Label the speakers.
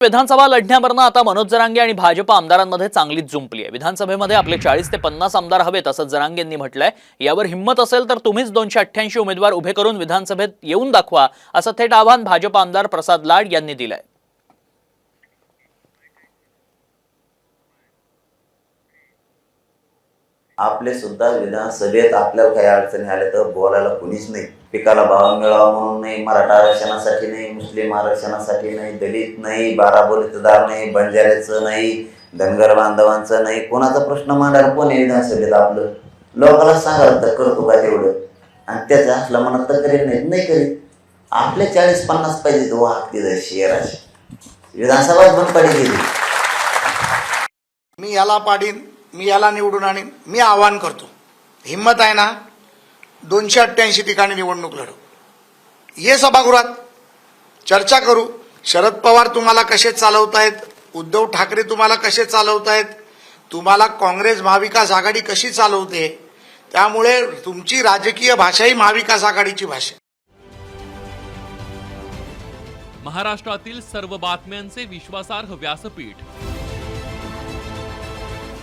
Speaker 1: विधानसभा लढण्यावरनं आता मनोज जरांगे आणि भाजप आमदारांमध्ये चांगलीच जुंपली आहे. विधानसभेमध्ये आपले चाळीस ते पन्नास आमदार हवेत असं जरांगेंनी म्हटलंय. यावर हिंमत असेल तर तुम्हीच दोनशे अठ्ठ्याऐंशी उमेदवार उभे करून विधानसभेत येऊन दाखवा असं थेट आव्हान भाजप आमदार प्रसाद लाड यांनी दिलंय.
Speaker 2: आपले सुद्धा विधानसभेत आपल्याला काही अडचणी आल्या तर बोलायला कोणीच नाही. पिकाला भाव मिळावा म्हणून नाही मराठा आरक्षणासाठी नाही मुस्लिम आरक्षणासाठी नाही दलित नाही बाराबोलीतदार नाही बंजाऱ्याचं नाही धनगर बांधवांचं नाही कोणाचा प्रश्न मांडायला कोण विधानसभेत आपलं? लोकांना सांगायला तर करतो का तेवढं? आणि त्याचा असला मनात तर करीत नाही नाही करीत. आपले चाळीस पन्नास पाहिजे तो वाहक जाय शेअराचे विधानसभाच बंद पाहिजे
Speaker 3: मी याला पाडीन मी याला निवडून आणीन मी आवाहन करतो. हिंमत आहे ना? दोनशे अठ्ठ्याऐंशी ठिकाणी निवडणूक लढू. ये सभागृहात. चर्चा करू. शरद पवार तुम्हाला कसे चालवतायत? उद्धव ठाकरे तुम्हाला कसे चालवतायत? तुम्हाला काँग्रेस महाविकास आघाडी कशी चालवते? त्यामुळे तुमची राजकीय भाषा ही महाविकास आघाडीची भाषा आहे.
Speaker 4: महाराष्ट्रातील सर्व बातम्यांचे विश्वासार्ह व्यासपीठ.